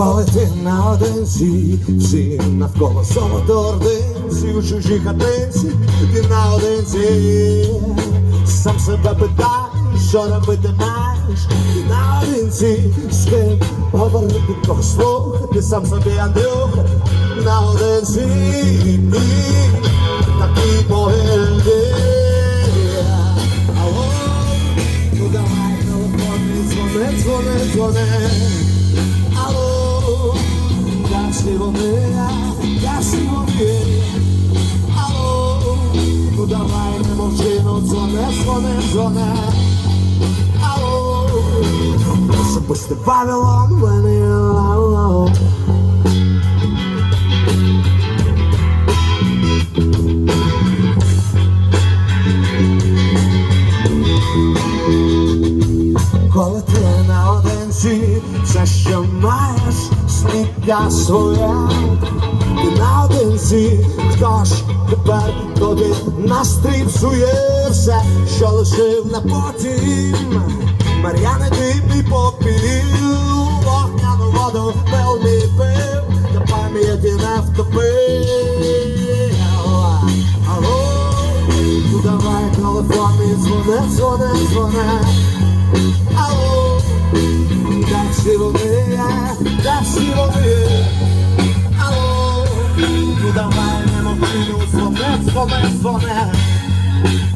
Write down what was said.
Коли ти наодинці, всі навколо золотоординці, у чужій хатинці, ти наодинці, сам себе питаєш, що робити маєш, ти наодинці, з ким говорити, кого слухати, сам собі Андрюха, наодинці, такі могилки. Алло, ну давай телефон, дзвони, дзвони, дзвони. Алло, я всі вони, я всі вони. Алло, ну давай не мовчи, ну дзвони, дзвони, дзвони. Алло, особисто Вавилон, you're alone. Коли ти наодинці, все, що маєш, сміття своє, ти наодинці, хто ж тепер тобі настрій псує все, що лишив на потім. Мар'яни і попіл, вогняну воду мій пив, та пам'яті не втопив. Алло, ну давай телефон і дзвони, дзвони, дзвони. Алло, Алло, ну давай